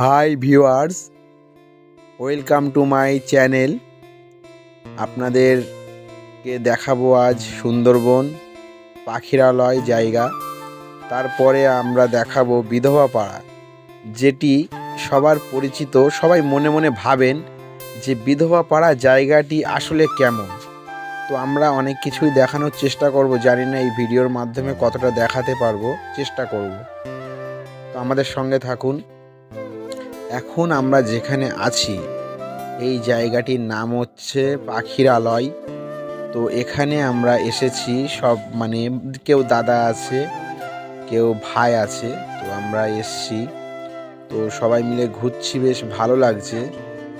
Hi viewers welcome to my channel আপনাদেরকে দেখাবো আজ সুন্দরবন, পাখিরালয় জায়গা। তারপরে আমরা দেখাবো বিধবা পাড়া, যেটি সবার পরিচিত, সবাই মনে মনে ভাবেন যে বিধবা পাড়া জায়গাটি আসলে কেমন। তো আমরা অনেক কিছুই দেখানোর চেষ্টা করব, জানি না এই ভিডিওর মাধ্যমে কতটা দেখাতে পারব, চেষ্টা করব। তো আমাদের সঙ্গে থাকুন। এখন আমরা যেখানে আছি, এই জায়গাটির নাম হচ্ছে পাখিরালয়। তো এখানে আমরা এসেছি, সব মানে কেউ দাদা আছে, কেউ ভাই আছে, তো আমরা এসছি। তো সবাই মিলে ঘুরছি, বেশ ভালো লাগছে।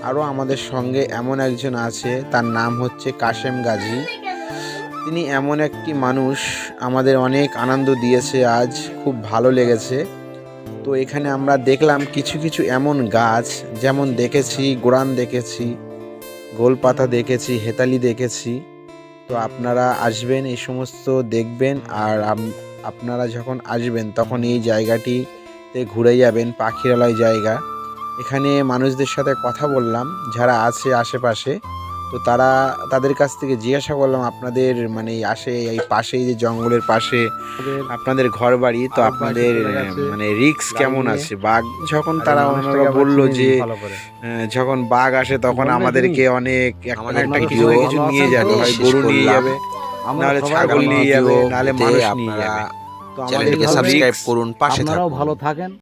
আরও আমাদের সঙ্গে এমন একজন আছে, তার নাম হচ্ছে কাশেম গাজী। তিনি এমন একটি মানুষ, আমাদের অনেক আনন্দ দিয়েছে আজ, খুব ভালো লেগেছে। তো এখানে আমরা দেখলাম কিছু কিছু এমন গাছ, যেমন দেখেছি গোড়ান দেখেছি, গোলপাতা দেখেছি, হেতালি দেখেছি। তো আপনারা আসবেন, এই সমস্ত দেখবেন আর আপনারা যখন আসবেন, তখন এই জায়গাটিতে ঘুরে যাবেন, পাখিরালয় জায়গা। এখানে মানুষদের সাথে কথা বললাম, যারা আছে আশেপাশে। তো তারা তাদের কাছ থেকে জিজ্ঞাসা করলাম আপনাদের মানে আসে এই পাশেই যে জঙ্গলের পাশে আপনাদের ঘর বাড়ি তো আপনাদের মানে রিক্স কেমন আছে? বাঘ যখন তারা ওনারা বলল যে। আহ, যখন বাঘ আসে তখন আমাদেরকে অনেক একটা কিছু কিছু নিয়ে যাবে হয় গরু নিয়ে যাবে নাহলে ছাগল নিয়ে যাবে নাহলে মানুষ নিয়ে যাবে। তো আমাদের চ্যানেলটিকে সাবস্ক্রাইব করুন পাশে আপনারাও ভালো থাকেন।